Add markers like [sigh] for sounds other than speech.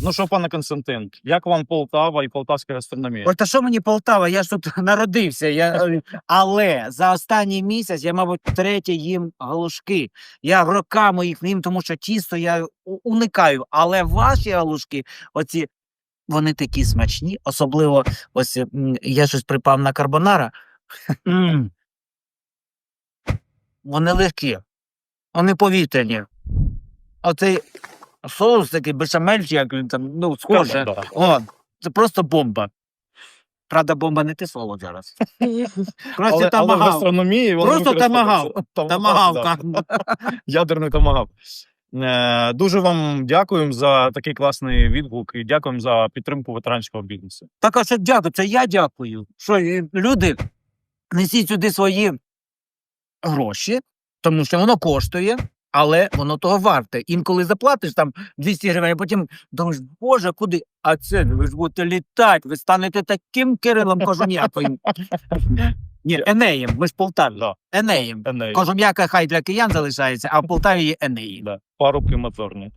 Ну що, пане Константин, як вам Полтава і полтавська гастрономія? От а що мені Полтава? Я ж тут [laughs] народився. Я... е, Але за останній місяць я, мабуть, третє їм галушки. Я роками їх не їм, тому що тісто я уникаю. Але ваші галушки, оці, вони такі смачні, особливо ось я щось припав на карбонара. М. Вони легкі, вони повітряні. Оцей соус такий бешамель, чи як він там, ну, схоже. Да. О, це просто бомба. Правда, бомба не те слово зараз. [laughs] Просто Але, але в тамагав. гастрономії воно Просто використовується. тамагав. Тамагав, Тамагавка. [laughs] Ядерний тамагав. Е, Дуже вам дякуємо за такий класний відгук і дякуємо за підтримку ветеранського бізнесу. Так, а що дякую, це я дякую. Що і люди, несіть сюди свої гроші, тому що воно коштує, але воно того варте. Інколи заплатиш там 200 гривень, а потім думаєш, боже, куди? А це ви ж будете літати, ви станете таким Кирилом Кожум'якою. [laughs] Ні, Енеєм, ми ж Полтаві. Да. Енеєм. Енеєм. Кожум'яка хай для киян залишається, а в Полтаві є Енеї. Да. Парубки моторні.